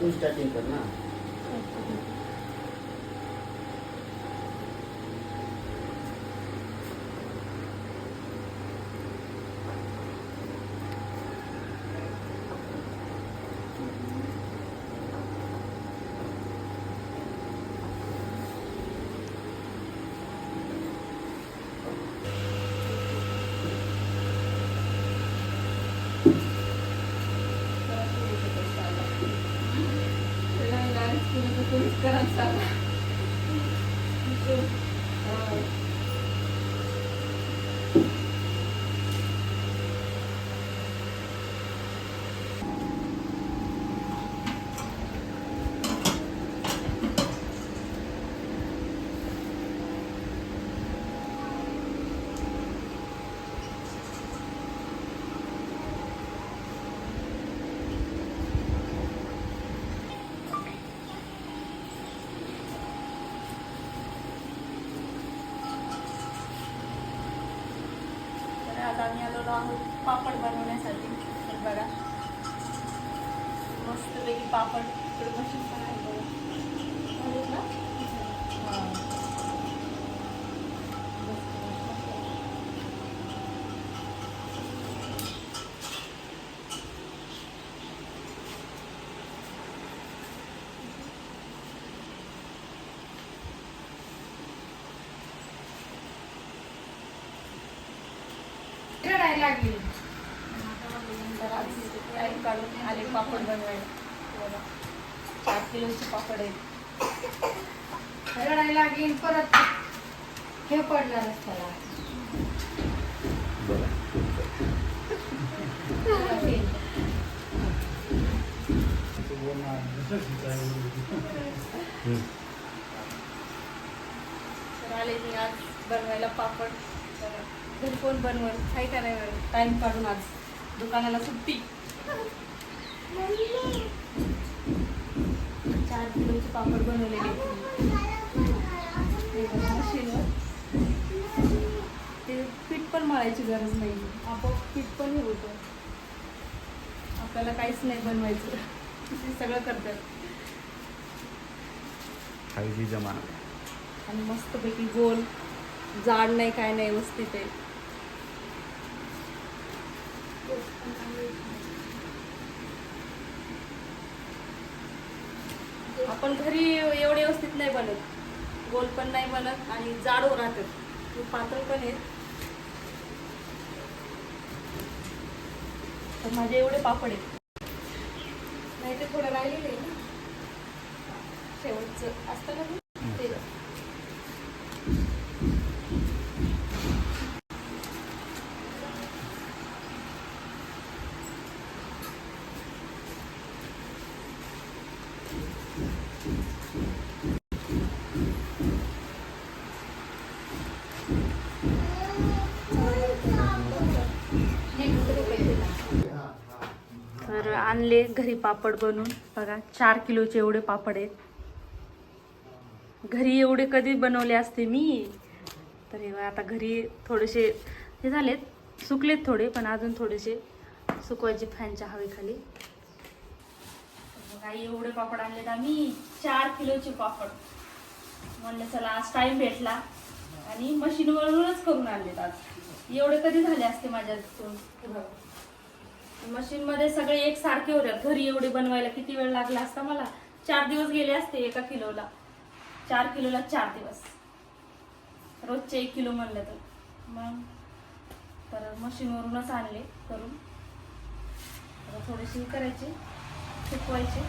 इथून स्टार्टिंग कर ना 감사합니다. तर आम्ही आलेलो आहोत पापड बनवण्यासाठी. तर बघा. मस्तपैकी पापड इकडे मशीन पण आहे बघा झालेत ना? हा. मस्त, मस्त. लागली. टाईम काढून आले पापड बनवायला बघा. चार किलोचे पापड आहेत रडायला लागली परत हे पडलं रस्त्याला तर आले मी आज बनवायला पापड. घरी कोण बनवल? काही का नाही. बनवल टाईम काढून आज दुकानाला सुट्टी. चार किलोचे पापड बनवलेले मशीनवर ते पीठ पण मळायची गरज नाही. आपोआप पीठ पण हे होतं. आपल्याला काहीच नाही बनवायचं. सगळं करतात. आणि मस्तपैकी गोल. जाड नाही काय नाही व्यवस्थित आहे. आपण घरी एवढे व्यवस्थित नाही बनत. गोल पण नाही बनत आणि जाड राहतात. पातळ पण आहेत. तर माझे एवढे पापड आहेत. नाही ते थोडं राहिलेले ना. शेवटचं असतं ना तर आणले घरी पापड बनवून. बघा चार किलोचे एवढे पापड आहेत. घरी एवढे कधी बनवले असते मी? तर हे आता घरी थोडेसे हे झालेत. सुकलेत थोडे पण अजून थोडेसे सुकवायचे फॅनच्या हवेखाली. तर बघा एवढे पापड आणलेत आम्ही. चार किलोचे पापड. म्हणलं चला आज टाइम भेटला. आणि मशीनवरूनच करून आणलेत आज. एवढे कधी झाले असते माझ्या मशीनमध्ये मशीन मध्ये सगळे एक सारखे होत्यात घरी एवढे बनवायला किती वेळ लागला असता मला? चार दिवस गेले असते एका किलोला. चार किलोला चार दिवस. रोजचे एक किलो म्हणलं तर. मग तर मशीनवरूनच आणले करून. थोडीशी थोडेसे हे करायचे